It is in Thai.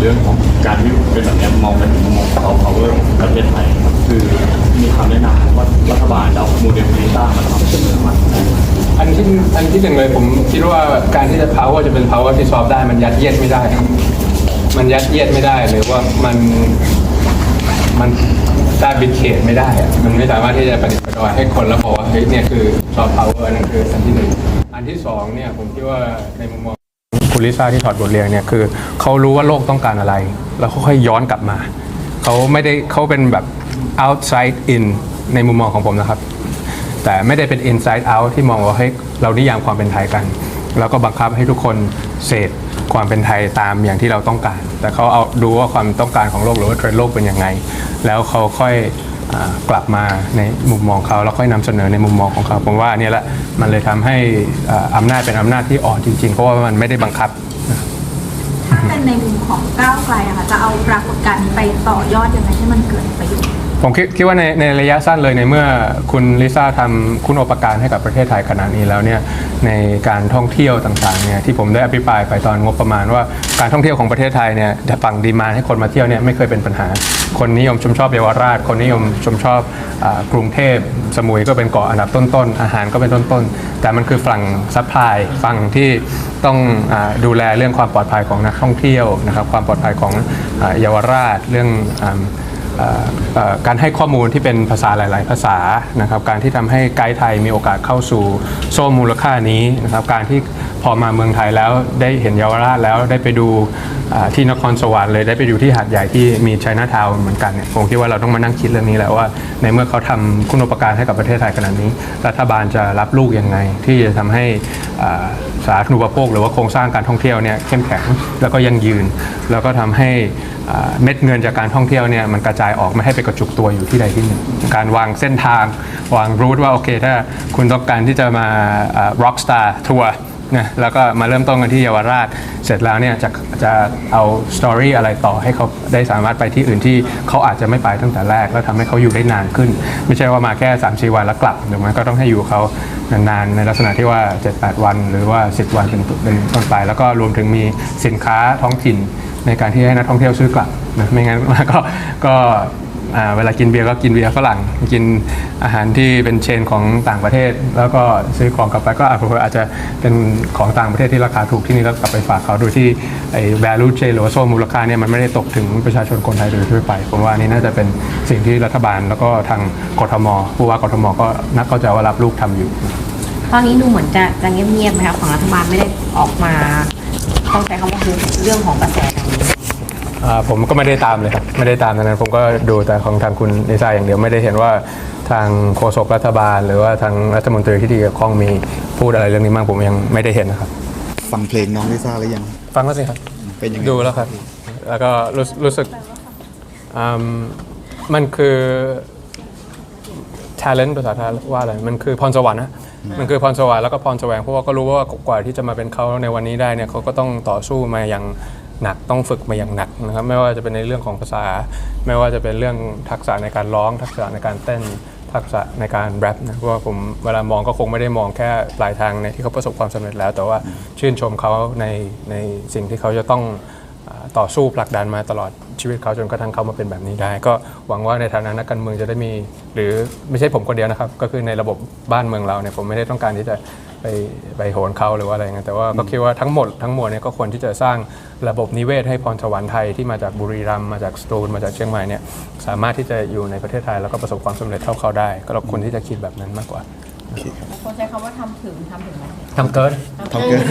เรื่องของการที่เป็นแบบนี้มองเป็นมุมองของเรา power ของประเทศไทยคือมีคำแนะนำว่ารัฐบาลเอาโมเดลลิซ่ามาทำเสนอมันอันที่อันที่หนึ่งเลยผมคิดว่าการที่จะ power จะเป็น power ที่ solve ได้มันยัดเยียดไม่ได้ มันยัดเยียดไม่ได้หรือว่ามันมัน fabricate ไม่ได้อะมันไม่สามารถที่จะประดิษฐ์ประดอให้คนแล้วบอกว่าเฮ้ยเนี่ยคือ soft power อันนั้นคืออันที่หนึ่ง อันที่สองเนี่ยผมคิดว่าในมุมมอง คุณลิซ่าที่ถอดบทเรียนเนี่ยคือเขารู้ว่าโลกต้องการอะไร แล้วเขาค่อยย้อนกลับมา เขาไม่ได้เขาเป็นแบบ outside in ในมุมมองของผมนะครับ แต่ไม่ได้เป็น inside out ที่มองว่าเฮ้เรานิยามความเป็นไทยกัน แล้วก็บังคับให้ทุกคนเสพความเป็นไทยตามอย่างที่เราต้องการ แต่เขาเอาดูว่าความต้องการของโลกหรือว่าเทรนด์โลกเป็นยังไง แล้วเขาค่อย กลับมาในมุมมองเขาแล้วค่อยนำเสนอในมุมมองของเขาผมว่าเนี่ยแหละมันเลยทำให้อำอำนาจเป็นอำนาจที่อ่อนจริงๆ เพราะว่ามันไม่ได้บังคับ เป็นในมุมของก้าวไกลอะค่ะจะเอาปรากฏการณ์นี้ไปต่อยอดยังไงให้มันเกิดประโยชน์ ผมคิดคิดว่าในในระยะสั้นเลยในเมื่อคุณลิซ่าทำคุณโอปการให้กับประเทศไทยขนาดนี้แล้วเนี่ยในการท่องเที่ยวต่างๆเนี่ยที่ผมได้อภิปรายไปตอนงบประมาณว่าการท่องเที่ยวของประเทศไทยเนี่ยจะฝั่งดีมาให้คนมาเที่ยวเนี่ยไม่เคยเป็นปัญหา คนนิยมชมชอบเยาวราช คนนิยมชมชอบอกรุงเทพสมุยก็เป็นเกาะอันดับต้นๆอาหารก็เป็นต้นๆแต่มันคือฝั่งซัพพลายฝั่งที่ต้องอดูแลเรื่องความปลอดภัยของนักท่องเที่ยวนะครับความปลอดภัยของเยาวราชเรื่องการให้ข้อมูลที่เป็นภาษาหลาย ๆ ภาษานะครับการที่ทำให้ไกด์ไทยมีโอกาสเข้าสู่โซ่มูลค่านี้นะครับการที่พอมาเมืองไทยแล้วได้เห็นเยาวราชแล้วได้ไปดู ที่นครสวรรค์เลยได้ไปดูที่หาดใหญ่ที่มีไชน่าทาวน์เหมือนกันเนี่ยผมคิดว่าเราต้องมานั่งคิดเรื่องนี้แหละว่า ในเมื่อเขาทำคุณูปการให้กับประเทศไทยขนาดนี้ รัฐบาลจะรับลูกยังไง ที่จะทำให้สาธารณูปโภค หรือว่าโครงสร้างการท่องเที่ยวเนี่ยเข้มแข็งแล้วก็ยังยืน แล้วก็ทำให้เม็ดเงินจากการท่องเที่ยวเนี่ยมันกระจายออกไม่ให้ไปกระจุกตัวอยู่ที่ใดที่หนึ่งการวางเส้นทางวางรูทว่าโอเคถ้าคุณต้องการที่จะมาอ่า rock star ทัวร์ นะแล้วก็มาเริ่มต้นกันที่เยาวราช เสร็จแล้วเนี่ยจะจะเอาสตอรี่อะไรต่อให้เขาได้สามารถไปที่อื่นที่เขาอาจจะไม่ไปตั้งแต่แรก แล้วทำให้เขาอยู่ได้นานขึ้น ไม่ใช่ว่ามาแค่3ามสี่วันแล้วกลับเดี๋ยวมันก็ต้องให้อยู่เขานานๆ ในลักษณะที่ว่า 7-8 วัน หรือว่า 10 วันเป็นเป็นต้นไป แล้วก็รวมถึงมีสินค้าท้องถิ่นในการที่ให้นักท่องเที่ยวซื้อกลับนะไม่งั้นก็ก็ เวลากินเบียร์ก็กินเบียร์ฝรั่ง กินอาหารที่เป็นเชนของต่างประเทศ แล้วก็ซื้อของกลับไปก็อาจจะเป็นของต่างประเทศที่ราคาถูกที่นี่แล้วกลับไปฝากเขาโดยที่ไอ้ value chain หรือว่าโซ่มูลค่าเนี่ยมันไม่ได้ตกถึงประชาชนคนไทยโดยทั่วไปผมว่านี่น่าจะเป็นสิ่งที่รัฐบาลแล้วก็ทางกทมผู้ว่ากทมก็นักเข้าใจว่ารับลูกทำอยู่ ตอนนี้ดูเหมือนจะจะเงียบๆไหมคะของรัฐบาลไม่ได้ออกมาต้องใช้คำว่าคือเรื่องของกระแส อ่าผมก็ไม่ได้ตามเลยครับไม่ได้ตามดังนั้นผมก็ดูแต่ของทางคุณลิซ่าอย่างเดียวไม่ได้เห็นว่าทางโฆษกรัฐบาล หรือว่าทางรัฐมนตรีที่เกี่ยวข้องมีพูดอะไรเรื่องนี้บ้างผมยังไม่ได้เห็นนะครับ ฟังเพลงน้องลิซ่าหรือยัง ฟังแล้วสิครับ เป็นยังไงดูแล้วครับ แล้วก็รู้รู้สึกอืมมันคือ talent ภาษาไทยว่าอะไร มันคือพรสวรรค์นะมันคือพรสวรรค์แล้วก็พรแสวงเพราะว่าก็รู้ว่ากว่าที่จะมาเป็นเขาในวันนี้ได้เนี่ยเขาก็ต้องต่อสู้มาอย่าง หนักต้องฝึกมาอย่างหนักนะครับไม่ว่าจะเป็นในเรื่องของภาษา ไม่ว่าจะเป็นเรื่องทักษะในการร้อง ทักษะในการเต้นทักษะในการแรปนะเพราะว่าผมเวลามองก็คงไม่ได้มองแค่ปลายทางในที่เขาประสบความสำเร็จแล้ว แต่ว่าชื่นชมเขาในในสิ่งที่เขาจะต้อง ต่อสู้ผลักดันมาตลอดชีวิตเขาจนกระทั่งเขามาเป็นแบบนี้ได้ ก็หวังว่าในฐานะนักการเมืองจะได้มี หรือไม่ใช่ผมคนเดียวนะครับ ก็คือในระบบบ้านเมืองเราเนี่ยผมไม่ได้ต้องการที่จะไปไปโหนเขาหรือว่าอะไรเงี้ยแต่ว่าก็คิดว่าทั้งหมดทั้งมวลเนี่ยก็ควรที่จะสร้างระบบนิเวศให้พรสวรรค์ไทยที่มาจากบุรีรัมย์มาจากสตูลมาจากเชียงใหม่เนี่ยสามารถที่จะอยู่ในประเทศไทยแล้วก็ประสบความสำเร็จเท่าเขาได้ ก็เราควรที่จะคิดแบบนั้นมากกว่าคนใช้คำว่าทำถึงทำถึงไหมทำเกินเท่าเกิน